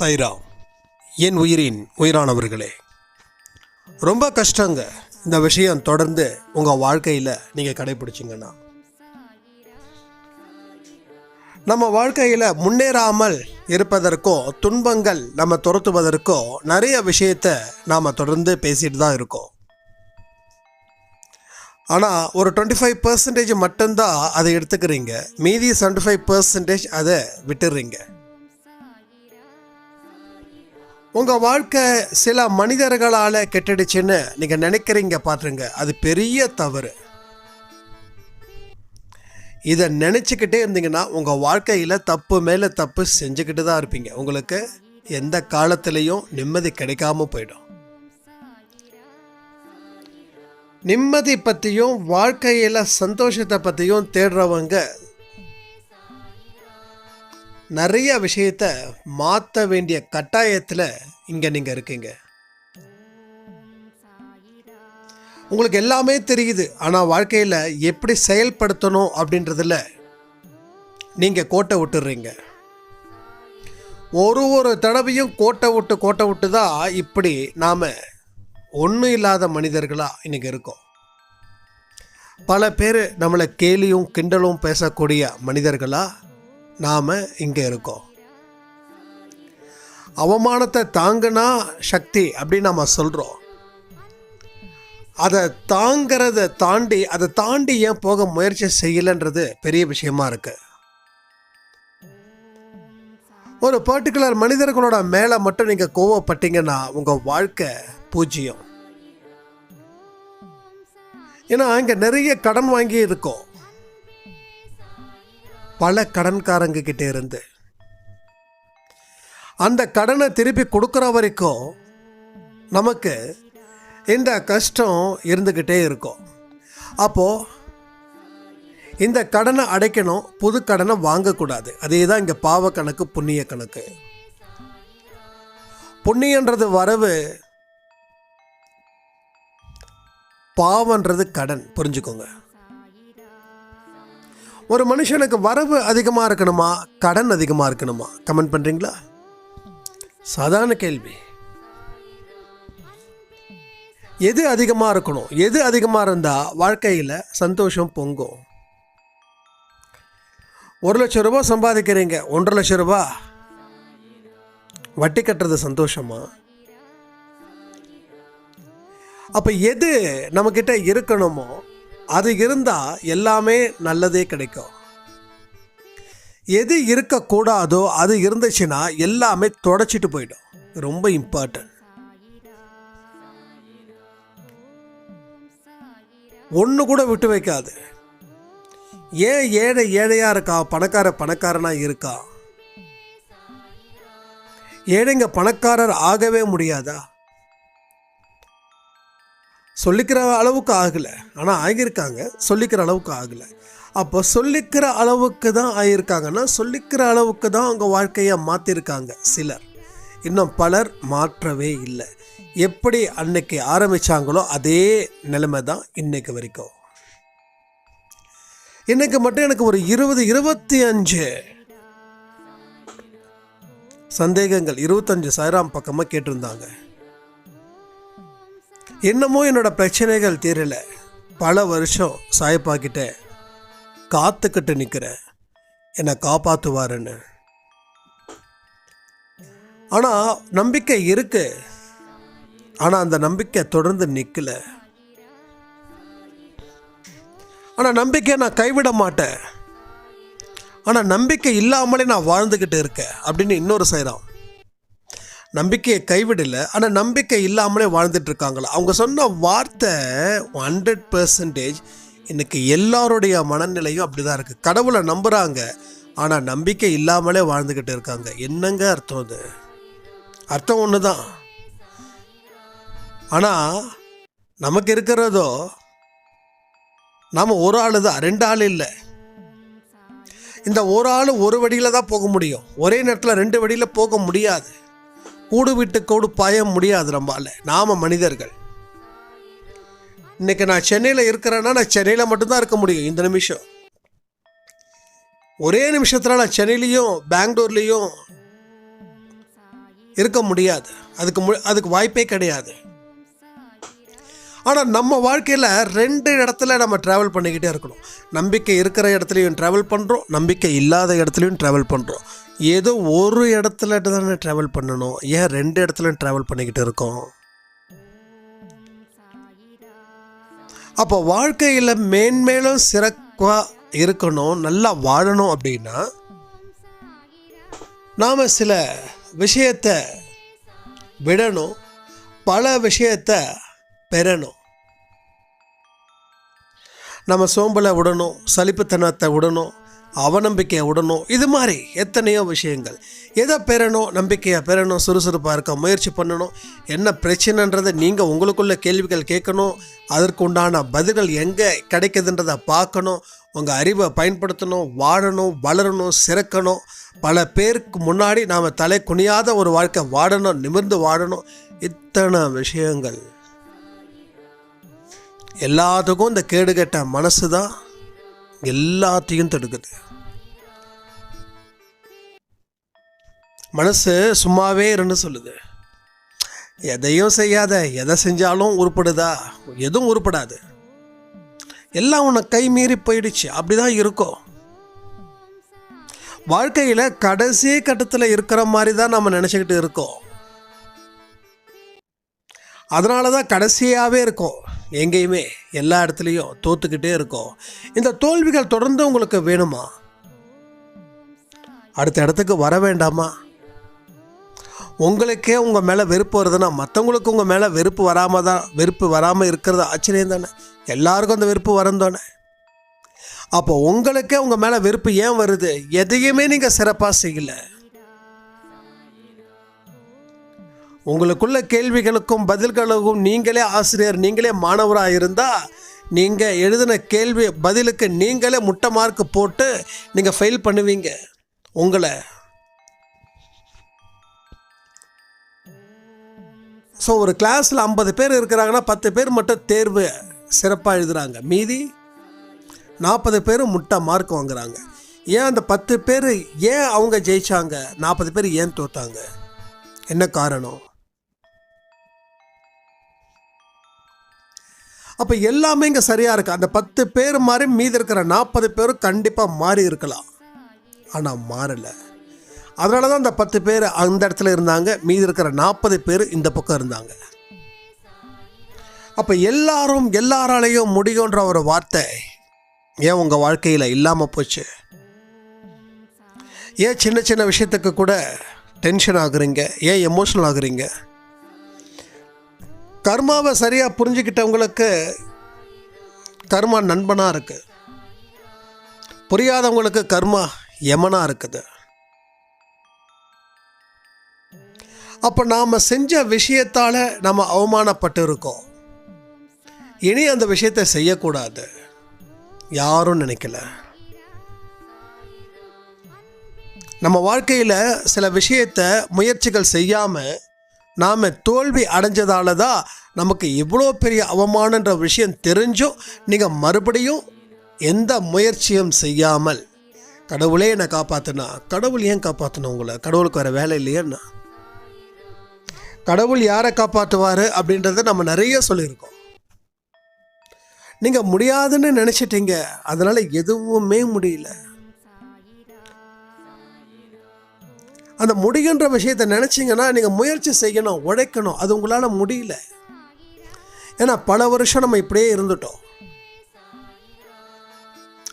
சைராம் என் உயிரின் உயிரானவர்களே. ரொம்ப கஷ்டங்க இந்த விஷயம் தொடர்ந்து உங்கள் வாழ்க்கையில் நீங்கள் கடைபிடிச்சிங்கன்னா. நம்ம வாழ்க்கையில் முன்னேறாமல் இருப்பதற்கோ துன்பங்கள் நம்ம துரத்துவதற்கோ நிறைய விஷயத்தை நாம் தொடர்ந்து பேசிட்டு தான் இருக்கோம். ஆனால் ஒரு டுவெண்ட்டி ஃபைவ் பர்சன்டேஜ் மட்டும்தான் அதை எடுத்துக்கிறீங்க. மீதி செவன்டி ஃபைவ் பர்சன்டேஜ் அதை விட்டுடுறீங்க உங்கள் வாழ்க்கை சில மனிதர்களால் கெட்டுடுச்சுன்னு நீங்கள் நினைக்கிறீங்க பார்த்துருங்க அது பெரிய தவறு. இதை நினச்சிக்கிட்டே இருந்தீங்கன்னா உங்கள் வாழ்க்கையில் தப்பு மேலே தப்பு செஞ்சுக்கிட்டு தான் இருப்பீங்க. உங்களுக்கு எந்த காலத்துலேயும் நிம்மதி கிடைக்காம போயிடும். நிம்மதி பற்றியும் வாழ்க்கையில் சந்தோஷத்தை பற்றியும் தேடுறவங்க நிறைய விஷயத்த மாற்ற வேண்டிய கட்டாயத்தில் இங்கே நீங்கள் இருக்கீங்க. உங்களுக்கு எல்லாமே தெரியுது. ஆனால் வாழ்க்கையில் எப்படி செயல்படுத்தணும் அப்படின்றதுல நீங்கள் கோட்டை விட்டுடுறீங்க ஒரு ஒரு தடவையும் கோட்டை விட்டு கோட்டை விட்டு தான் இப்படி நாம் ஒன்றும் இல்லாத மனிதர்களாக இன்றைக்கி இருக்கோம். பல பேர் நம்மளை கேலியும் கிண்டலும் பேசக்கூடிய மனிதர்களாக நாம் இங்கே இருக்கோம். அவமானத்தை தாங்கினா சக்தி அப்படின்னு நம்ம சொல்கிறோம் அதை தாங்கிறத தாண்டி அதை தாண்டி ஏன் போக முயற்சி செய்யலைன்றது பெரிய விஷயமா இருக்கு. ஒரு பர்டிகுலர் மனிதர்களோட மேலே மட்டும் நீங்கள் கோவப்பட்டீங்கன்னா உங்கள் வாழ்க்கை பூஜ்ஜியம். ஏன்னா இங்கே நிறைய கடன் வாங்கி இருக்கோம். பல கடன்காரங்க கிட்டே இருந்து. அந்த கடனை திருப்பி கொடுக்குற வரைக்கும் நமக்கு இந்த கஷ்டம் இருந்துக்கிட்டே இருக்கும். அப்போது இந்த கடனை அடைக்கணும் புது கடனை வாங்கக்கூடாது. அதே தான் இங்கே பாவ கணக்கு புண்ணிய கணக்கு. புண்ணியன்றது வரவு பாவன்றது கடன் புரிஞ்சுக்கோங்க. ஒரு மனுஷனுக்கு வரவு அதிகமாக இருக்கணுமா? கடன் அதிகமாக இருக்கணுமா? கமெண்ட் பண்ணுறீங்களா சாதாரண கேள்வி. எது அதிகமாக இருக்கணும்? எது அதிகமாக இருந்தால் வாழ்க்கையில் சந்தோஷம் பொங்கும்? ஒரு லட்சம் ரூபா சம்பாதிக்கிறீங்க. ஒன்றரை லட்சம் ரூபா வட்டி கட்டுறது சந்தோஷமா? அப்போ எது நம்மக்கிட்ட இருக்கணுமோ அது இருந்தால் எல்லாமே நல்லதே கிடைக்கும். எது இருக்கக்கூடாதோ அது இருந்துச்சுன்னா எல்லாமே தொடச்சிட்டு போயிடும். ரொம்ப இம்பார்ட்டன்ட் ஒன்று கூட விட்டு வைக்காது. ஏன் ஏழை ஏழையாக இருக்கா? பணக்கார பணக்காரனாக இருக்கா? ஏழைங்க பணக்காரர் ஆகவே முடியாதா? சொல்லிக்கிற அளவுக்கு ஆகலை. ஆனால் ஆகியிருக்காங்க. சொல்லிக்கிற அளவுக்கு ஆகலை. அப்போ சொல்லிக்கிற அளவுக்கு தான் ஆகியிருக்காங்கன்னா சொல்லிக்கிற அளவுக்கு தான் அவங்க வாழ்க்கையை மாற்றிருக்காங்க சிலர். இன்னும் பலர் மாற்றவே இல்லை. எப்படி அன்னைக்கு ஆரம்பித்தாங்களோ அதே நிலைமை தான் இன்னைக்கு வரைக்கும். இன்னைக்கு மட்டும் எனக்கு ஒரு இருபது இருபத்தி அஞ்சு சந்தேகங்கள் இருபத்தஞ்சு சாயிரம் பக்கமாக கேட்டிருந்தாங்க. என்னமோ என்னோட பிரச்சனைகள் தீரல. பல வருஷம் சாயப்பாக்கிட்ட காத்துக்கிட்டு நிற்கிறேன் என்னை காப்பாற்றுவாருன்னு ஆனால் நம்பிக்கை இருக்கு. ஆனால் அந்த நம்பிக்கை தொடர்ந்து நிற்கல ஆனால் நம்பிக்கையை நான் கைவிட மாட்டேன். ஆனால் நம்பிக்கை இல்லாமலே நான் வாழ்ந்துக்கிட்டு இருக்கேன் அப்படின்னு இன்னொரு செய்கிறான் நம்பிக்கையை கைவிடல. ஆனால் நம்பிக்கை இல்லாமலே வாழ்ந்துட்டு இருக்காங்களா அவங்க சொன்ன வார்த்தை ஹண்ட்ரட் பர்சன்டேஜ் இன்னைக்கு எல்லாருடைய மனநிலையும் அப்படி தான் இருக்குது கடவுளை நம்புகிறாங்க ஆனால் நம்பிக்கை இல்லாமலே வாழ்ந்துக்கிட்டு இருக்காங்க. என்னங்க அர்த்தம் அது? அர்த்தம் ஒன்று தான் ஆனால் நமக்கு இருக்கிறதோ நாம் ஒரு ஆள் தான் ரெண்டு ஆள் இல்லை. இந்த ஒரு ஆள் ஒரு வழியில் தான் போக முடியும். ஒரே நேரத்தில் ரெண்டு வழியில் போக முடியாது. கூடு விட்டு கூடு பாய முடியாது நம்மால. நாம மனிதர்கள். இன்னைக்கு நான் சென்னையில் இருக்கிறேன்னா நான் சென்னையில் மட்டும்தான் இருக்க முடியும் இந்த நிமிஷம். ஒரே நிமிஷத்தில் நான் சென்னையிலையும் பெங்களூர்லேயும் இருக்க முடியாது. அதுக்கு மு அதுக்கு வாய்ப்பே கிடையாது. ஆனால் நம்ம வாழ்க்கையில் ரெண்டு இடத்துல நம்ம ட்ராவல் பண்ணிக்கிட்டே இருக்கணும். நம்பிக்கை இருக்கிற இடத்துலையும் ட்ராவல் பண்ணுறோம் நம்பிக்கை இல்லாத இடத்துலையும் ட்ராவல் பண்ணுறோம் ஏதோ ஒரு இடத்துல தானே ட்ராவல் பண்ணணும். ஏன் ரெண்டு இடத்துலையும் ட்ராவல் பண்ணிக்கிட்டு இருக்கோம்? அப்போ வாழ்க்கையில் மேன்மேலும் சிறப்பாக இருக்கணும் நல்லா வாழணும் அப்படின்னா நாம் சில விஷயத்தை விடணும். பல விஷயத்தை பெறணும். நம்ம சோம்பலை விடணும் சலிப்புத்தனத்தை விடணும் அவநம்பிக்கையை விடணும் இது மாதிரி எத்தனையோ விஷயங்கள். எதை பெறணும் நம்பிக்கையை பெறணும் சுறுசுறுப்பாக இருக்க முயற்சி பண்ணணும் என்ன பிரச்சனைன்றதை நீங்கள் உங்களுக்குள்ள கேள்விகள் கேட்கணும் அதற்கு உண்டான பதில்கள் எங்கே கிடைக்குதுன்றதை பார்க்கணும் உங்கள் அறிவை பயன்படுத்தணும் வாழணும் வளரணும் சிறக்கணும். பல பேருக்கு முன்னாடி நாம் தலை குனியாத ஒரு வாழ்க்கை வாடணும் நிமிர்ந்து வாடணும் இத்தனை விஷயங்கள். எல்லாத்துக்கும் இந்த கேடுகெட்ட மனசு தான் எல்லாத்தையும் தடுக்குது. மனசு சும்மாவே இருன்னு சொல்லுது. எதையும் செய்யாத எதை செஞ்சாலும் உருப்படுதா? எதுவும் உருப்படாது. எல்லாம் உன்னை கை மீறி போயிடுச்சு. அப்படிதான் இருக்கும். வாழ்க்கையில் கடைசி கட்டத்தில் இருக்கிற மாதிரி தான் நம்ம நினச்சிக்கிட்டு இருக்கோம். அதனால தான் கடைசியாகவே இருக்கும். எங்கேயுமே எல்லா இடத்துலையும் தோத்துக்கிட்டே இருக்கும். இந்த தோல்விகள் தொடர்ந்து உங்களுக்கு வேணுமா? அடுத்த இடத்துக்கு வர வேண்டாமா? உங்களுக்கே உங்கள் மேலே வெறுப்பு வருதுன்னா மற்றவங்களுக்கு உங்கள் மேலே வெறுப்பு வராமல் தான் வெறுப்பு வராமல் இருக்கிறது ஆச்சரியம் தானே? எல்லாருக்கும் அந்த வெறுப்பு வரும் தானே? அப்போ உங்களுக்கே உங்கள் மேலே வெறுப்பு ஏன் வருது? எதையுமே நீங்கள் சிறப்பாக செய்யலை. உங்களுக்குள்ள கேள்விகளுக்கும் பதில்களுக்கும் நீங்களே ஆசிரியர் நீங்களே மாணவராக இருந்தால் நீங்கள் எழுதின கேள்வி பதிலுக்கு நீங்களே முட்டை மார்க் போட்டு நீங்கள் ஃபெயில் பண்ணுவீங்க. உங்களை. ஸோ ஒரு கிளாஸில் ஐம்பது பேர் இருக்கிறாங்கன்னா பத்து பேர் மட்டும் தேர்வு சிறப்பாக எழுதுகிறாங்க மீதி நாற்பது பேரும் முட்டை மார்க் வாங்குறாங்க. ஏன் அந்த பத்து பேர் ஏன் அவங்க ஜெயிச்சாங்க? நாற்பது பேர் ஏன் தோத்தாங்க? என்ன காரணம்? அப்போ எல்லாமே இங்கே சரியாக இருக்குது அந்த பத்து பேர் மாதிரி மீதி இருக்கிற நாற்பது பேரும் கண்டிப்பாக மாறி இருக்கலாம். ஆனால் மாறலை. அதனால தான் அந்த பத்து பேர் அந்த இடத்துல இருந்தாங்க. மீதி இருக்கிற நாற்பது பேர் இந்த பக்கம் இருந்தாங்க. அப்போ எல்லாரும் எல்லாராலையும் முடியுன்ற ஒரு வார்த்தை ஏன் உங்கள் வாழ்க்கையில் இல்லாமல் போச்சு? ஏன் சின்ன சின்ன விஷயத்துக்கு கூட டென்ஷன் ஆகுறீங்க? ஏன் எமோஷனல் ஆகுறீங்க? கர்மாவை சரியாக புரிஞ்சுக்கிட்டவங்களுக்கு கர்மா நண்பனாக இருக்குது புரியாதவங்களுக்கு கர்மா யமனாக இருக்குது. அப்போ நாம் செஞ்ச விஷயத்தால் நம்ம அவமானப்பட்டு இருக்கோம் இனி அந்த விஷயத்தை செய்யக்கூடாது. யாரும் நினைக்கல. நம்ம வாழ்க்கையில் சில விஷயத்தை முயற்சிகள் செய்யாமல் நாம் தோல்வி அடைஞ்சதால தான் நமக்கு இவ்வளோ பெரிய அவமானன்ற விஷயம் தெரிஞ்சும் நீங்கள் மறுபடியும் எந்த முயற்சியும் செய்யாமல் கடவுளே என்னை காப்பாற்றினா கடவுள் ஏன் காப்பாற்றினா உங்களை? கடவுளுக்கு வேறு வேலை இல்லையேன்னா? கடவுள் யாரை காப்பாற்றுவார் அப்படின்றத நம்ம நிறைய சொல்லியிருக்கோம். நீங்கள் முடியாதுன்னு நினச்சிட்டீங்க அதனால் எதுவுமே முடியல. அந்த முடியுன்ற விஷயத்தை நினச்சிங்கன்னா நீங்கள் முயற்சி செய்யணும் உழைக்கணும். அது உங்களால் முடியல. ஏன்னா பல வருஷம் நம்ம இப்படியே இருந்துட்டோம்.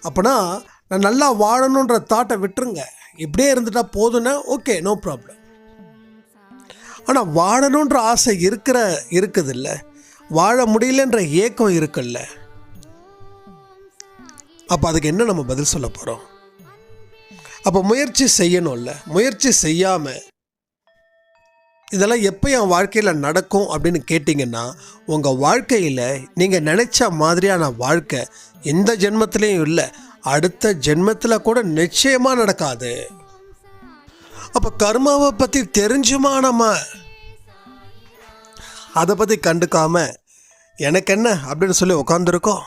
அப்போனா நான் நல்லா வாழணுன்ற தாட்டை விட்டுருங்க. இப்படியே இருந்துட்டா போதுன்னா ஓகே நோ ப்ராப்ளம் ஆனால் வாழணுன்ற ஆசை இருக்கிற இருக்குது இல்லை வாழ முடியலன்ற ஏக்கம் இருக்குல்ல. அப்போ அதுக்கு என்ன நம்ம பதில் சொல்ல போகிறோம் அப்போ முயற்சி செய்யணும்ல. முயற்சி செய்யாமல் இதெல்லாம் எப்போ என் வாழ்க்கையில் நடக்கும் அப்படின்னு கேட்டிங்கன்னா உங்கள் வாழ்க்கையில் நீங்கள் நினச்ச மாதிரியான வாழ்க்கை எந்த ஜென்மத்திலையும் இல்லை. அடுத்த ஜென்மத்தில் கூட நிச்சயமாக நடக்காது. அப்போ கர்மாவை பற்றி தெரிஞ்சுமா நம்ம? அதை பற்றி கண்டுக்காமல் எனக்கு என்ன அப்படின்னு சொல்லி உட்காந்துருக்கோம்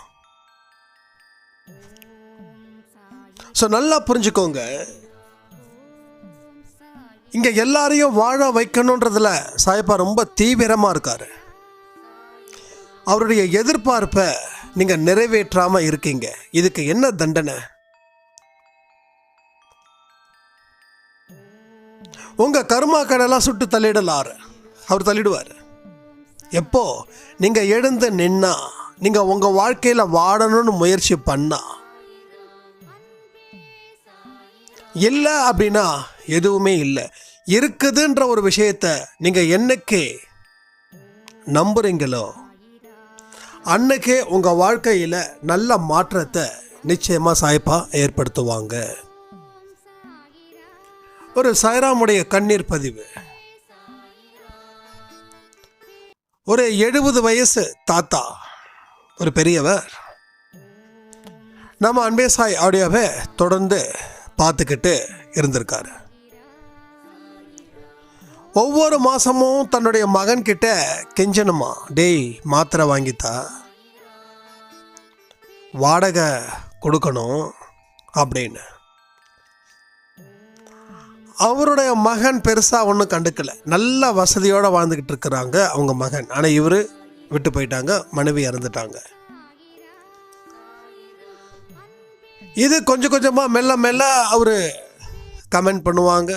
ஸோ நல்லா புரிஞ்சுக்கோங்க. இங்கே எல்லாரையும் வாழ வைக்கணுன்றதுல சாய்ப்பா ரொம்ப தீவிரமாக இருக்கார். அவருடைய எதிர்பார்ப்பை நீங்கள் நிறைவேற்றாமல் இருக்கீங்க. இதுக்கு என்ன தண்டனை? உங்கள் கர்மா கடலாம் சுட்டு தள்ளிடலார் அவர் தள்ளிடுவார். எப்போ? நீங்கள் எழுந்து நின்னா நீங்கள் உங்கள் வாழ்க்கையில் வாடணும்னு முயற்சி பண்ணால் இல்லை அப்படின்னா எதுவுமே இல்லை. இருக்குதுன்ற ஒரு விஷயத்த நீங்கள் என்னைக்கே நம்புறீங்களோ அன்னைக்கே உங்கள் வாழ்க்கையில் நல்ல மாற்றத்தை நிச்சயமாக சாய்ப்பா ஏற்படுத்துவாங்க. ஒரு சாய்ராமுடைய கண்ணீர் பதிவு. ஒரு எழுபது வயசு தாத்தா ஒரு பெரியவர். நம்ம அன்பே சாய் ஆடியோவை தொடர்ந்து பார்த்துக்கிட்டு இருந்திருக்காரு. ஒவ்வொரு மாதமும் தன்னுடைய மகன்கிட்ட கெஞ்சணுமா? டேய் மாத்திரை வாங்கித்தா. வாடகை கொடுக்கணும் அப்படின்னு. அவருடைய மகன் பெருசாக ஒன்றும் கண்டுக்கல. நல்ல வசதியோடு வாழ்ந்துக்கிட்டு இருக்கிறாங்க அவங்க மகன். ஆனால் இவர் விட்டு போயிட்டாங்க மனைவி இறந்துட்டாங்க. இது கொஞ்சம் கொஞ்சமாக மெல்ல மெல்ல அவர் கமெண்ட் பண்ணுவாங்க.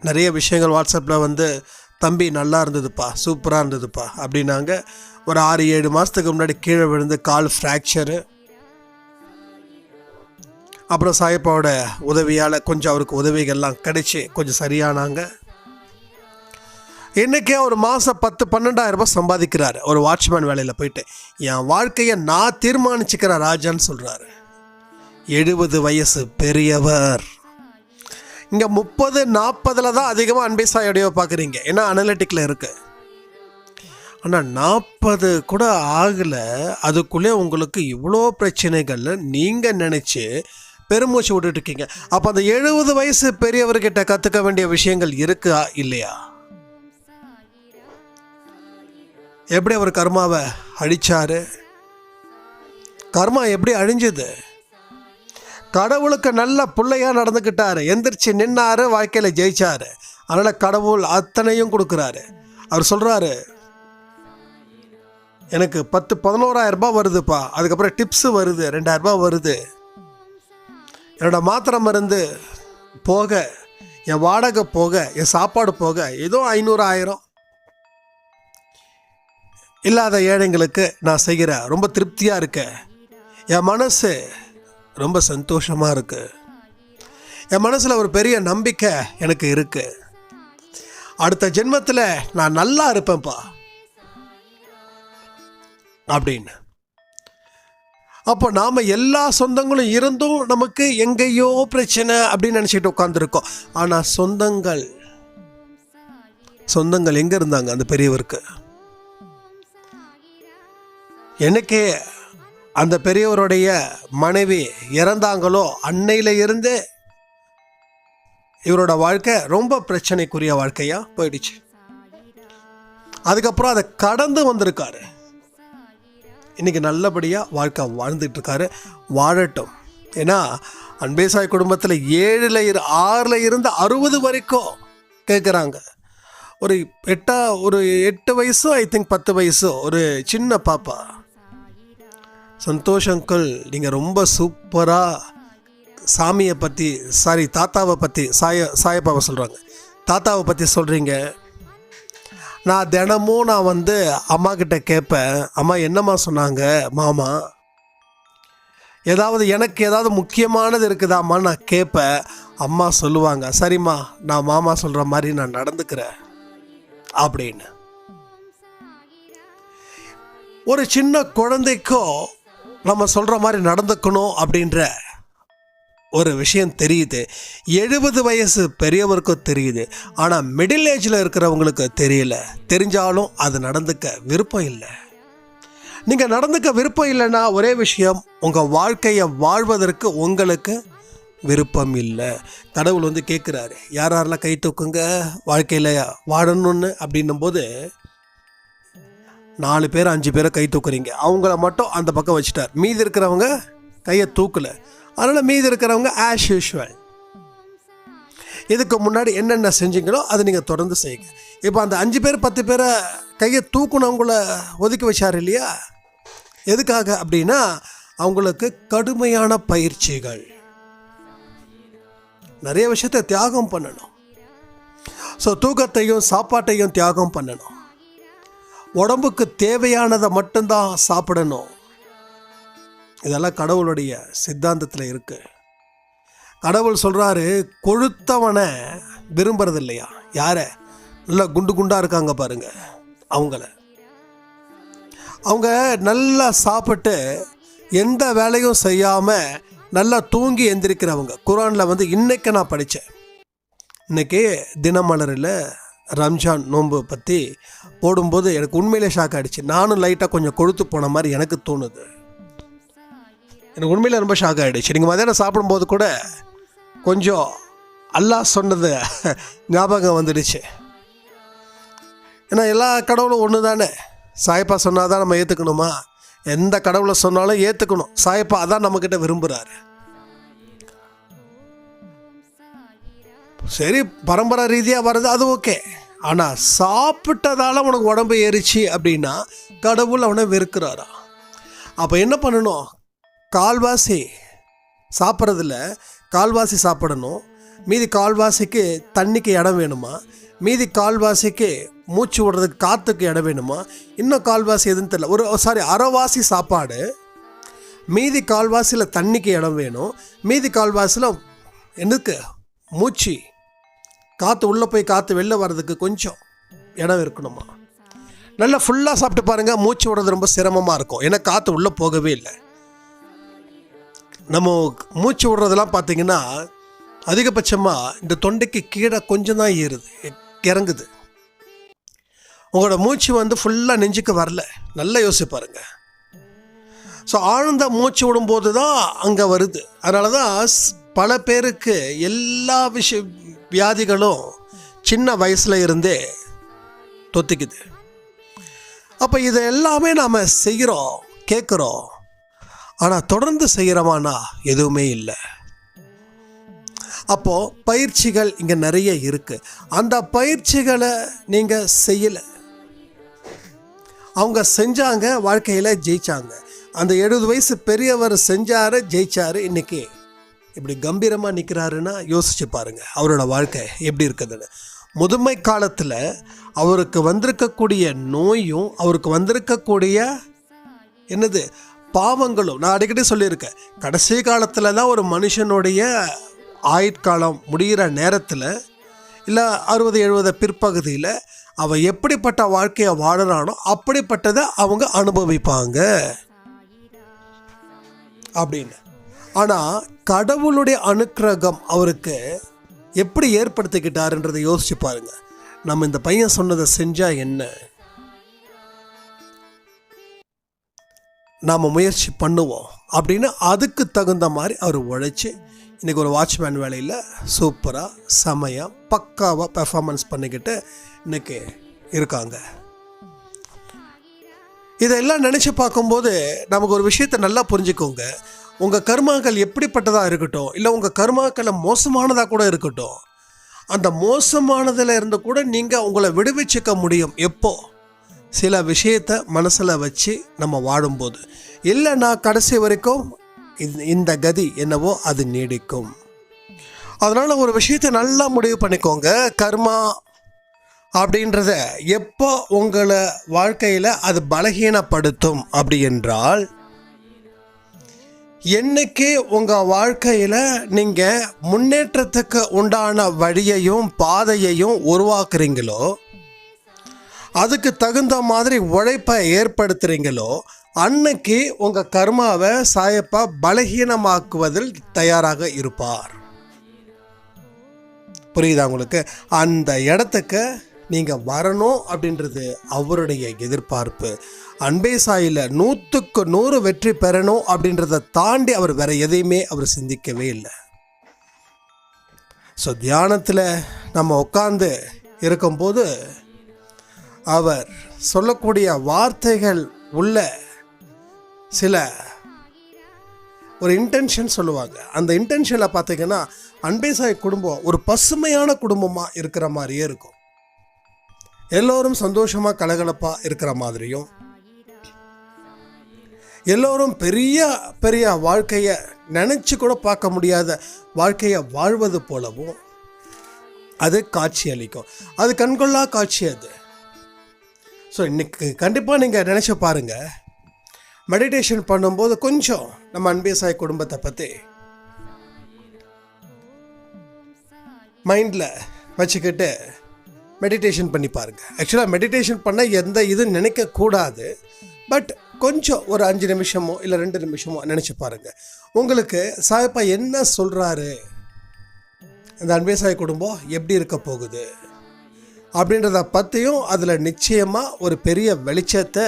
நிறைய விஷயங்கள் வாட்ஸ்அப்பில் வந்து தம்பி நல்லா இருந்ததுப்பா சூப்பராக இருந்ததுப்பா அப்படின்னாங்க. ஒரு ஆறு ஏழு மாதத்துக்கு முன்னாடி கீழே விழுந்து கால் ஃப்ராக்சரு அப்புறம் சாயப்பாவோட உதவியால் கொஞ்சம் அவருக்கு உதவிகள்லாம் கிடைச்சி கொஞ்சம் சரியானாங்க. இன்றைக்கே ஒரு மாதம் பத்து பன்னெண்டாயிரம் ரூபாய் சம்பாதிக்கிறாரு. ஒரு வாட்ச்மேன் வேலையில் போயிட்டு என் வாழ்க்கையை நான் தீர்மானிச்சுக்கிறேன் ராஜான்னு சொல்கிறாரு எழுபது வயசு பெரியவர். இங்கே முப்பது நாற்பதில் தான் அதிகமாக அன்பேசாயோடைய பார்க்குறீங்க. ஏன்னா அனலிட்டிக்கில் இருக்குது ஆனால் நாற்பது கூட ஆகலை. அதுக்குள்ளே உங்களுக்கு இவ்வளோ பிரச்சனைகள்னு நீங்கள் நினச்சி பெருமூச்சு விட்டுட்டு இருக்கீங்க அப்போ அந்த எழுபது வயசு பெரியவர்கிட்ட கற்றுக்க வேண்டிய விஷயங்கள் இருக்கா? இல்லையா? எப்படி அவர் கர்மாவை அழிச்சாரு? கர்மா எப்படி அழிஞ்சது? கடவுளுக்கு நல்ல பிள்ளையாக நடந்துக்கிட்டாரு எந்திரிச்சு நின்னாரு வாழ்க்கையில் ஜெயிச்சாரு. அதனால் கடவுள் அத்தனையும் கொடுக்குறாரு. அவர் சொல்கிறாரு எனக்கு பத்து பதினோராயிரம் ரூபாய் வருதுப்பா. அதுக்கப்புறம் டிப்ஸு வருது ரெண்டாயிரம் ரூபாய் வருது. என்னோட மாத்திரை மருந்து போக என் வாடகை போக என் சாப்பாடு போக ஏதோ ஐநூறு ஆயிரம் இல்லாத ஏழைங்களுக்கு நான் செய்கிறேன். ரொம்ப திருப்தியாக இருக்கேன். என் மனசு ரொம்ப சந்தோஷமாக இருக்கு. என் மனசில் ஒரு பெரிய நம்பிக்கை எனக்கு இருக்கு. அடுத்த ஜென்மத்தில் நான் நல்லா இருப்பேன்ப்பா. அப்படின்னு. அப்போ நாம் எல்லா சொந்தங்களும் இருந்தும் நமக்கு எங்கேயோ பிரச்சனை அப்படின்னு நினச்சிட்டு உட்காந்துருக்கோம் ஆனால் சொந்தங்கள் சொந்தங்கள் எங்கே இருந்தாங்க அந்த பெரியவருக்கு? எனக்கே அந்த பெரியவருடைய மனைவி இறந்தாங்களோ அன்னையில இருந்து இவரோட வாழ்க்கை ரொம்ப பிரச்சனைக்குரிய வாழ்க்கையாக போயிடுச்சு. அதுக்கப்புறம் அதை கடந்து வந்திருக்காரு. இன்னைக்கு நல்லபடியாக வாழ்க்கை வாழ்ந்துட்டு இருக்காரு வாழட்டும். ஏன்னா அன்பேசாய் குடும்பத்தில் ஏழில் இரு ஆறில் இருந்து அறுபது வரைக்கும் கேட்குறாங்க ஒரு எட்டா ஒரு எட்டு வயசோ ஐ திங்க் பத்து வயசோ ஒரு சின்ன பாப்பா. சந்தோஷ் அங்கிள் நீங்கள் ரொம்ப சூப்பராக சாமியை பற்றி சாரி தாத்தாவை பற்றி சாய சாயப்பாவை சொல்கிறாங்க தாத்தாவை பற்றி சொல்கிறீங்க நான் தினமும் நான் வந்து அம்மா கிட்ட கேட்பேன் அம்மா என்னம்மா சொன்னாங்க மாமா? ஏதாவது எனக்கு ஏதாவது முக்கியமானது இருக்குதாம்மா நான் கேட்பேன். அம்மா சொல்லுவாங்க சரிம்மா நான் மாமா சொல்கிற மாதிரி நான் நடந்துக்கிறேன் அப்படின்னு. ஒரு சின்ன குழந்தைக்கும் நம்ம சொல்கிற மாதிரி நடந்துக்கணும் அப்படின்ற ஒரு விஷயம் தெரியுது. எழுபது வயசு பெரியவருக்கும் தெரியுது. ஆனால் மிடில் ஏஜில் இருக்கிறவங்களுக்கு தெரியல. தெரிஞ்சாலும் அது நடந்துக்க விருப்பம் இல்லை. நீங்கள் நடந்துக்க விருப்பம் இல்லைன்னா ஒரே விஷயம் உங்கள் வாழ்க்கையை வாழ்வதற்கு உங்களுக்கு விருப்பம் இல்லை. கடவுள் வந்து கேட்குறாரு யார் யாரெல்லாம் கை தூக்குங்க? வாழ்க்கையில் வாழணும்னு? அப்படின்னும் போது நாலு பேர் அஞ்சு பேரை கை தூக்குறீங்க. அவங்கள மட்டும் அந்த பக்கம் வச்சுட்டார். மீதி இருக்கிறவங்க கையை தூக்கலை. அதனால் மீதி இருக்கிறவங்க ஆஸ் யூஷுவல் இதுக்கு முன்னாடி என்னென்ன செஞ்சீங்களோ அதை நீங்கள் தொடர்ந்து செய்யுங்க. இப்போ அந்த அஞ்சு பேர் பத்து பேரை கையை தூக்குனவங்கள ஒதுக்கி வச்சார் இல்லையா? எதுக்காக அப்படின்னா அவங்களுக்கு கடுமையான பயிற்சிகள். நிறைய விஷயத்தை தியாகம் பண்ணணும். ஸோ தூக்கத்தையும் சாப்பாட்டையும் தியாகம் பண்ணணும். உடம்புக்கு தேவையானதை மட்டும்தான் சாப்பிடணும். இதெல்லாம் கடவுளுடைய சித்தாந்தத்தில் இருக்கு. கடவுள் சொல்கிறாரு கொழுத்தவனை விரும்புறது இல்லையா யாரை? நல்லா குண்டு குண்டாக இருக்காங்க பாருங்க அவங்கள. அவங்க நல்லா சாப்பிட்டு எந்த வேலையும் செய்யாமல் நல்லா தூங்கி எந்திரிக்கிறவங்க. குரானில் வந்து இன்றைக்கி நான் படித்தேன் இன்னைக்கு தினமலரில் ரம்ஜான் நோன்பு பற்றி போடும்போது எனக்கு உண்மையிலே ஷாக் ஆகிடுச்சு நானும் லைட்டாக கொஞ்சம் கொழுத்து போன மாதிரி எனக்கு தோணுது. எனக்கு உண்மையிலே ரொம்ப ஷாக் ஆகிடுச்சு நீங்கள் மதியானம் சாப்பிடும்போது கூட கொஞ்சம் அல்லாஹ் சொன்னது ஞாபகம் வந்துடுச்சு. ஏன்னா எல்லா கடவுளும் ஒன்று தானே சாயப்பா சொன்னால் தான் நம்ம ஏற்றுக்கணுமா எந்த கடவுளை சொன்னாலும் ஏற்றுக்கணும் சாயப்பா அதான் நம்மக்கிட்ட விரும்புகிறாரு சரி பரம்பரை ரீதியாக வர்றது அது ஓகே. ஆனால் சாப்பிட்டதால உனக்கு உடம்பு ஏறிச்சு அப்படின்னா கடவுள் அவனை வெறுக்கிறாரா? அப்போ என்ன பண்ணணும்? கால்வாசி சாப்பிட்றதுல கால்வாசி சாப்பிடணும். மீதி கால்வாசிக்கு தண்ணிக்கு இடம் வேணுமா? மீதி கால்வாசிக்கு மூச்சு விடுறதுக்கு காற்றுக்கு இடம் வேணுமா? இன்னும் கால்வாசி எதுன்னு தெரியல. ஒரு சாரி அரைவாசி சாப்பாடு. மீதி கால்வாசியில் தண்ணிக்கு இடம் வேணும். மீதி கால்வாசியில் எனக்கு மூச்சு. காற்று உள்ளே போய் காற்று வெளில வர்றதுக்கு கொஞ்சம் இடம் இருக்கணுமா? நல்லா ஃபுல்லாக சாப்பிட்டு பாருங்கள் மூச்சு விடுறது ரொம்ப சிரமமாக இருக்கும். ஏன்னா காற்று உள்ளே போகவே இல்லை. நம்ம மூச்சு விடுறதெல்லாம் பார்த்தீங்கன்னா அதிகபட்சமாக இந்த தொண்டைக்கு கீழே கொஞ்சம் தான் ஏறுது. இறங்குது. உங்களோட மூச்சு வந்து ஃபுல்லாக நெஞ்சுக்கு வரல. நல்லா யோசிப்பாருங்க ஸோ ஆழ்ந்த மூச்சு விடும்போது தான் அங்கே வருது. அதனால தான் ஸ்- பல பேருக்கு எல்லா விஷய வியாதிகளும் சின்ன வயசில் இருந்தே தொத்திக்குது. அப்போ இதை எல்லாமே நாம் செய்கிறோம் கேட்குறோம். ஆனால் தொடர்ந்து செய்கிறோமானா எதுவுமே இல்லை. அப்போது பயிற்சிகள் இங்கே நிறைய இருக்குது அந்த பயிற்சிகளை நீங்கள் செய்யலை. அவங்க செஞ்சாங்க வாழ்க்கையில் ஜெயிச்சாங்க. அந்த எழுபது வயசு பெரியவர் செஞ்சார் ஜெயிச்சாரு இன்னைக்கு இப்படி கம்பீரமாக நிற்கிறாருன்னா யோசிச்சு பாருங்க அவரோட வாழ்க்கை எப்படி இருக்குதுன்னு. முதுமை காலத்தில் அவருக்கு வந்திருக்கக்கூடிய நோயும் அவருக்கு வந்திருக்கக்கூடிய என்னது பாவங்களும் நான் அடிக்கடி சொல்லியிருக்கேன் கடைசி காலத்தில் தான் ஒரு மனுஷனுடைய ஆயுட்காலம் முடிகிற நேரத்தில் இல்லை அறுபது எழுபது பிற்பகுதியில் அவன் எப்படிப்பட்ட வாழ்க்கையை வாழறானோ அப்படிப்பட்டதை அவங்க அனுபவிப்பாங்க. அப்படின்னு. ஆனால் கடவுளுடைய அனுக்கிரகம் அவருக்கு எப்படி ஏற்படுத்திக்கிட்டாருன்றதை யோசிச்சு பாருங்க. நம்ம இந்த பையன் சொன்னதை செஞ்சா என்ன? நாம் முயற்சி பண்ணுவோம் அப்படின்னு அதுக்கு தகுந்த மாதிரி அவர் உழைச்சி இன்றைக்கி ஒரு வாட்ச்மேன் வேலையில் சூப்பராக செமையாக பக்காவாக பெர்ஃபார்மன்ஸ் பண்ணிக்கிட்டு இன்றைக்கி இருக்காங்க. இதெல்லாம் நினச்சி பார்க்கும்போது நமக்கு ஒரு விஷயத்தை நல்லா புரிஞ்சுக்கோங்க. உங்கள் கர்மாக்கள் எப்படிப்பட்டதாக இருக்கட்டும் இல்லை உங்கள் கர்மாக்களை மோசமானதாக கூட இருக்கட்டும் அந்த மோசமானதில் இருந்து கூட நீங்கள் உங்களை விடுவிச்சுக்க முடியும் எப்போ? சில விஷயத்தை மனசில் வச்சு நம்ம வாழும்போது. இல்லைன்னா கடைசி வரைக்கும் இந்த- இந்த கதி என்னவோ அது நீடிக்கும். அதனால் ஒரு விஷயத்தை நல்லா முடிவு பண்ணிக்கோங்க. கர்மா அப்படின்றத எப்போ உங்களை வாழ்க்கையில் அது பலகீனப்படுத்தும் அப்படி என்றால் என்னைக்கு உங்கள் வாழ்க்கையில் நீங்கள் முன்னேற்றத்துக்கு உண்டான வழியையும் பாதையையும் உருவாக்குறீங்களோ அதுக்கு தகுந்த மாதிரி உழைப்பை ஏற்படுத்துகிறீங்களோ அன்னைக்கு உங்கள் கர்மாவை சாயப்பா பலகீனமாக்குவதில் தயாராக இருப்பார். புரியுதா உங்களுக்கு? அந்த இடத்துக்கு நீங்கள் வரணும் அப்படின்றது அவருடைய எதிர்பார்ப்பு. அன்பே சாயில் நூற்றுக்கு நூறு வெற்றி பெறணும் அப்படின்றத தாண்டி அவர் வேற எதையுமே அவர் சிந்திக்கவே இல்லை. ஸோ தியானத்தில் நம்ம உட்காந்து இருக்கும்போது அவர் சொல்லக்கூடிய வார்த்தைகள் உள்ள சில ஒரு இன்டென்ஷன் சொல்லுவாங்க. அந்த இன்டென்ஷனில் பார்த்தீங்கன்னா அன்பே சாய் குடும்பம் ஒரு பசுமையான குடும்பமாக இருக்கிற மாதிரியே இருக்கும். எல்லோரும் சந்தோஷமாக கலகலப்பாக இருக்கிற மாதிரியும் எல்லோரும் பெரிய பெரிய வாழ்க்கையை நினச்சி கூட பார்க்க முடியாத வாழ்க்கையை வாழ்வது போலவும் அது காட்சி அளிக்கும். அது கண்கொள்ளா காட்சி அது. ஸோ இன்னைக்கு கண்டிப்பாக நீங்கள் நினச்சி பாருங்கள் மெடிடேஷன் பண்ணும்போது கொஞ்சம் நம்ம அன்பே சாய் குடும்பத்தை பற்றி மைண்டில் வச்சுக்கிட்டு மெடிடேஷன் பண்ணி பாருங்கள் ஆக்சுவலாக மெடிடேஷன் பண்ண எந்த இதுவும் நினைக்கக்கூடாது பட் கொஞ்சம் ஒரு அஞ்சு நிமிஷமோ இல்லை ரெண்டு நிமிஷமோ நினச்சி பாருங்கள் உங்களுக்கு சாயப்பா என்ன சொல்கிறாரு இந்த அன்பே சாய் குடும்பம் எப்படி இருக்க போகுது? அப்படின்றத பற்றியும் அதில் நிச்சயமாக ஒரு பெரிய வெளிச்சத்தை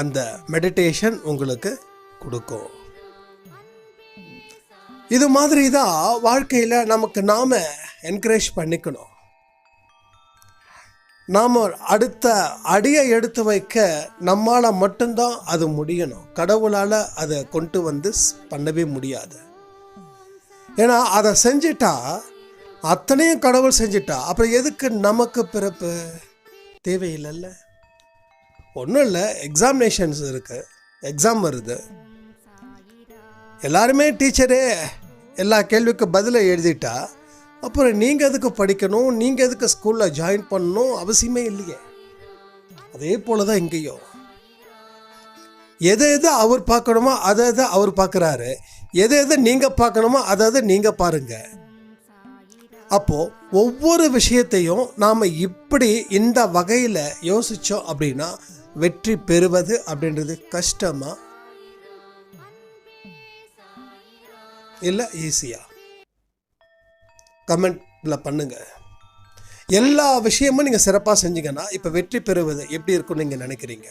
அந்த மெடிடேஷன் உங்களுக்கு கொடுக்கும். இது மாதிரி தான் வாழ்க்கையில் நமக்கு நாம் என்கரேஜ் பண்ணிக்கணும். நாம் அடுத்த அடியை எடுத்து வைக்க நம்மால் மட்டும்தான் அது முடியணும். கடவுளால் அதை கொண்டு வந்து ஸ்- பண்ணவே முடியாது. ஏன்னா அதை செஞ்சிட்டா அத்தனையும் கடவுள் செஞ்சிட்டா அப்புறம் எதுக்கு நமக்கு பிறப்பு? தேவையில்லைல்ல. ஒன்றும் இல்லை எக்ஸாமினேஷன்ஸ் இருக்குது எக்ஸாம் வருது. எல்லாருமே டீச்சரே எல்லா கேள்விக்கும் பதிலை எழுதிட்டா அப்புறம் நீங்கள் எதுக்கு படிக்கணும்? நீங்கள் எதுக்கு ஸ்கூலில் ஜாயின் பண்ணணும்? அவசியமே இல்லையே. அதே போல தான் இங்கேயும். எதை எதை அவர் பார்க்கணுமோ அதை எதை அவர் பார்க்குறாரு. எதை எதை நீங்கள் பார்க்கணுமோ அதை எதை நீங்கள் பாருங்கள் அப்போது ஒவ்வொரு விஷயத்தையும் நாம் இப்படி இந்த வகையில் யோசித்தோம் அப்படின்னா வெற்றி பெறுவது அப்படின்றது கஷ்டமாக இல்லை ஈஸியாக கமெண்ட்டில் பண்ணுங்கள் எல்லா விஷயமும் நீங்கள் சிறப்பாக செஞ்சீங்கன்னா இப்போ வெற்றி பெறுவது எப்படி இருக்கும்னு நீங்கள் நினைக்கிறீங்க?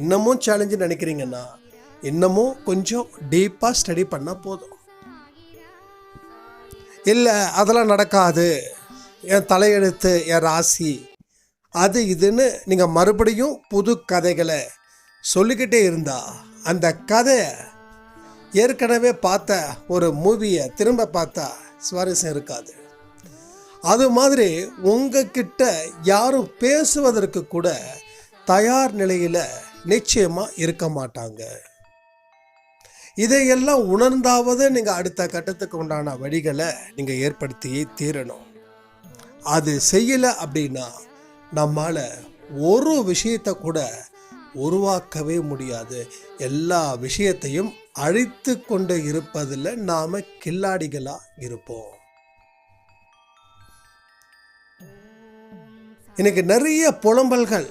இன்னமும் சேலஞ்சு நினைக்கிறீங்கன்னா இன்னமும் கொஞ்சம் டீப்பாக ஸ்டடி பண்ணால் போதும். இல்லை அதெல்லாம் நடக்காது. என் தலையெழுத்து என் ராசி. அது இதுன்னு நீங்கள் மறுபடியும் புது கதைகளை சொல்லிக்கிட்டே இருந்தால் அந்த கதை ஏற்கனவே பார்த்த ஒரு மூவியை திரும்ப பார்த்தா சுவாரஸ்யம் இருக்காது. அது மாதிரி உங்ககிட்ட யாரும் பேசுவதற்கு கூட தயார் நிலையில் நிச்சயமாக இருக்க மாட்டாங்க. இதையெல்லாம் உணர்ந்தாவது நீங்கள் அடுத்த கட்டத்துக்கு உண்டான வழிகளை நீங்கள் ஏற்படுத்தியே தீரணும். அது செய்யலை அப்படின்னா நம்மால் ஒரு விஷயத்தை கூட உருவாக்கவே முடியாது. எல்லா விஷயத்தையும் அழித்து கொண்டு இருப்பதில் நாம் கில்லாடிகளாக இருப்போம். இன்றைக்கி நிறைய புலம்பல்கள்.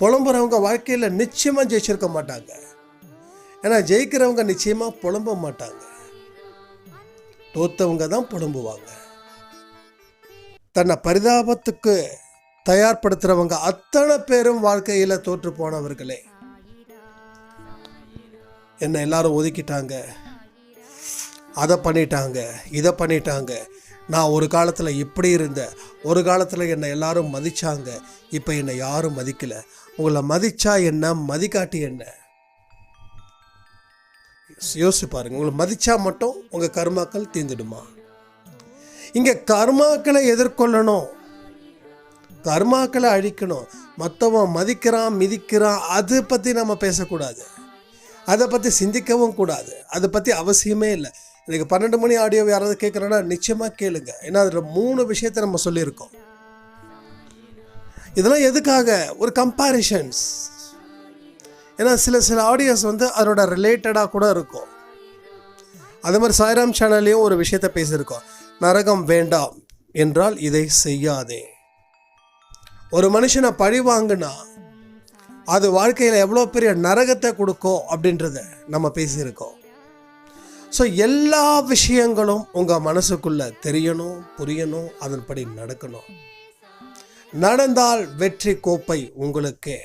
புலம்புறவங்க வாழ்க்கையில் நிச்சயமாக ஜெயிச்சிருக்க மாட்டாங்க. ஏன்னா ஜெயிக்கிறவங்க நிச்சயமாக புலம்ப மாட்டாங்க. தோத்தவங்க தான் புலம்புவாங்க. தன்னை பரிதாபத்துக்கு தயார்படுத்துறவங்க அத்தனை பேரும் வாழ்க்கையில் தோற்று போனவர்களே. என்னை எல்லாரும் ஒதுக்கிட்டாங்க. அதை பண்ணிட்டாங்க இதை பண்ணிட்டாங்க. நான் ஒரு காலத்தில் இப்படி இருந்தேன். ஒரு காலத்தில் என்னை எல்லாரும் மதித்தாங்க இப்போ என்னை யாரும் மதிக்கலை. உங்களை மதித்தா என்ன? மதிக்காட்டி என்ன? யோசிச்சு பாருங்க. உங்களை மதித்தா மட்டும் உங்கள் கர்மாக்கள் தீர்ந்துடுமா? இங்கே கர்மாக்களை எதிர்கொள்ளணும். கர்மாக்களை அழிக்கணும். மற்றவன் மதிக்கிறான் மிதிக்கிறான் அதை பற்றி நம்ம பேசக்கூடாது. அதை பற்றி சிந்திக்கவும் கூடாது. அதை பற்றி அவசியமே இல்லை. இன்னைக்கு பன்னெண்டு மணி ஆடியோ யாராவது கேட்குறோன்னா நிச்சயமாக கேளுங்க. ஏன்னா அதில் மூணு விஷயத்தை நம்ம சொல்லியிருக்கோம். இதெல்லாம் எதுக்காக? ஒரு கம்பேரிஷன்ஸ் ஏன்னா சில சில ஆடியோஸ் வந்து அதனோட ரிலேட்டடாக கூட இருக்கும். அதே மாதிரி சாய்ராம் சேனல்லையும் ஒரு விஷயத்தை பேசியிருக்கோம். நரகம் வேண்டாம் என்றால் இதை செய்யாதே. ஒரு மனுஷனை பழி வாங்கினா அது வாழ்க்கையில் எவ்வளோ பெரிய நரகத்தை கொடுக்கும் அப்படின்றத நம்ம பேசியிருக்கோம். ஸோ எல்லா விஷயங்களும் உங்கள் மனசுக்குள்ள தெரியணும் புரியணும் அதன்படி நடக்கணும். நடந்தால் வெற்றி கோப்பை உங்களுக்கே.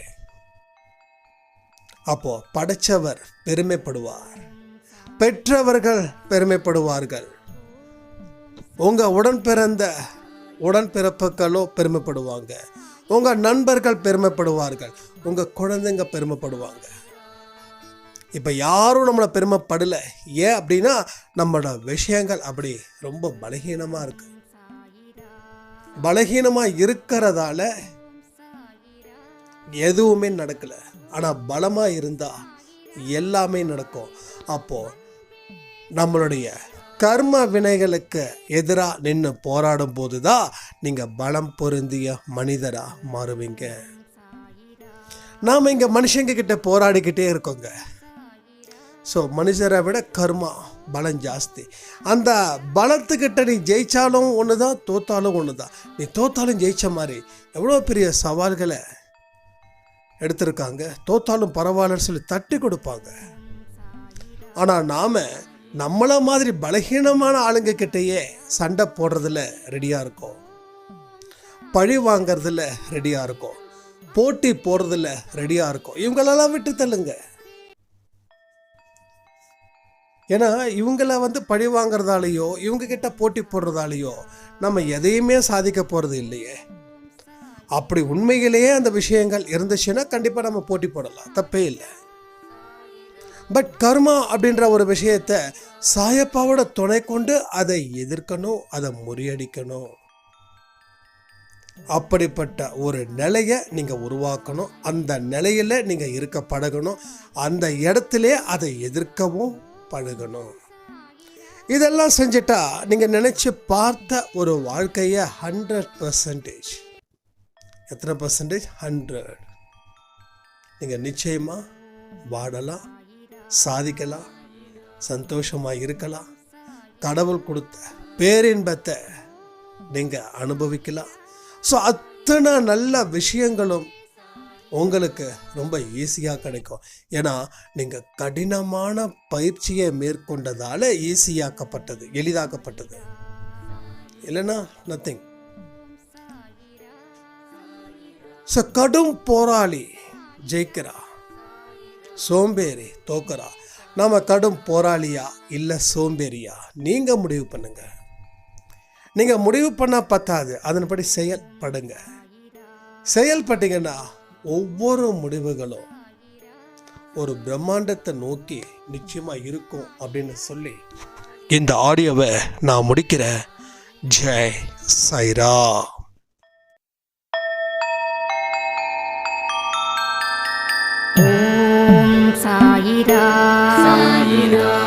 அப்போ படைச்சவர் பெருமைப்படுவார். பெற்றவர்கள் பெருமைப்படுவார்கள். உங்க உடன் பிறந்த உடன்பிறப்புகளோ பெருமைப்படுவாங்க. உங்க நண்பர்கள் பெருமைப்படுவார்கள். உங்க குழந்தைங்க பெருமைப்படுவாங்க. இப்போ யாரும் நம்மளை பெருமைப்படலை. ஏன் அப்படின்னா நம்மளோட விஷயங்கள் அப்படி ரொம்ப பலகீனமாக இருக்கு. பலகீனமாக இருக்கிறதால எதுவுமே நடக்கலை. ஆனால் பலமாக இருந்தால் எல்லாமே நடக்கும். அப்போது நம்மளுடைய கர்ம வினைகளுக்கு எதிராக நின்று போராடும் போது தான் நீங்கள் பலம் பொருந்திய மனிதராக மாறுவீங்க. நாம் இங்கே மனுஷங்க கிட்ட போராடிக்கிட்டே இருக்கோங்க. ஸோ மனுஷரை விட கர்மா பலம் ஜாஸ்தி. அந்த பலத்துக்கிட்ட நீ ஜெயித்தாலும் ஒன்று தான் தோத்தாலும் ஒன்று தான் நீ தோத்தாலும் ஜெயித்த மாதிரி எவ்வளோ பெரிய சவால்களை எடுத்திருக்காங்க. தோத்தாலும் பரவாயில்லன்னு சொல்லி தட்டி கொடுப்பாங்க. ஆனால் நாம் நம்மள மாதிரி பலகீனமான ஆளுங்கக்கிட்டேயே சண்டை போடுறதுல ரெடியாக இருக்கும். பழி வாங்கிறதுல ரெடியாக இருக்கும். போட்டி போடுறதுல ரெடியாக இருக்கும். இவங்களெல்லாம் விட்டு தள்ளுங்க. ஏன்னா இவங்கள வந்து பழி வாங்குறதாலேயோ இவங்கக்கிட்ட போட்டி போடுறதாலேயோ நம்ம எதையுமே சாதிக்க போகிறது இல்லையே. அப்படி உண்மையிலேயே அந்த விஷயங்கள் இருந்துச்சுன்னா கண்டிப்பாக நம்ம போட்டி போடலாம். தப்பே இல்லை. பட் கர்மா அப்படின்ற ஒரு விஷயத்தை சாயப்பாவோட துணை கொண்டு அதை எதிர்க்கணும் அதை முறியடிக்கணும். அப்படிப்பட்ட ஒரு நிலையை நீங்கள் உருவாக்கணும். அந்த நிலையில் நீங்கள் இருக்க பழகணும் அந்த இடத்துல அதை எதிர்க்கவும் பழகணும். இதெல்லாம் செஞ்சுட்டா நீங்கள் நினச்சி பார்த்த ஒரு வாழ்க்கையை ஹண்ட்ரட் பர்சன்டேஜ் எத்தனை பர்சன்டேஜ் ஹண்ட்ரட் நீங்கள் நிச்சயமாக வாடலாம் சாதிக்கலாம் சந்தோஷமாக இருக்கலாம். கடவுள் கொடுத்த பேரின்பத்தை நீங்கள் அனுபவிக்கலாம். ஸோ அத்தனை நல்ல விஷயங்களும் உங்களுக்கு ரொம்ப ஈஸியாக கிடைக்கும். ஏன்னா நீங்கள் கடினமான பயிற்சியை மேற்கொண்டதால் ஈஸியாக்கப்பட்டது எளிதாக்கப்பட்டது. இல்லைன்னா நத்திங் ஸோ கடும் போராளி ஜெயிக்கிறா. சோம்பேறி தோக்கிறா. நாம் கடும் போராளியா இல்லை சோம்பேறியா? நீங்கள் முடிவு பண்ணுங்க. நீங்கள் முடிவு பண்ணால் பத்தாது. அதன்படி செயல்படுங்க. செயல்பட்டீங்கன்னா ஒவ்வொரு முடிவுகளும் ஒரு பிரம்மாண்டத்தை நோக்கி நிச்சயமா இருக்கும் அப்படின்னு சொல்லி இந்த ஆடியோவை நான் முடிக்கிறேன் ஜெய் சைரா ஓம் சாயிரா சாயிரா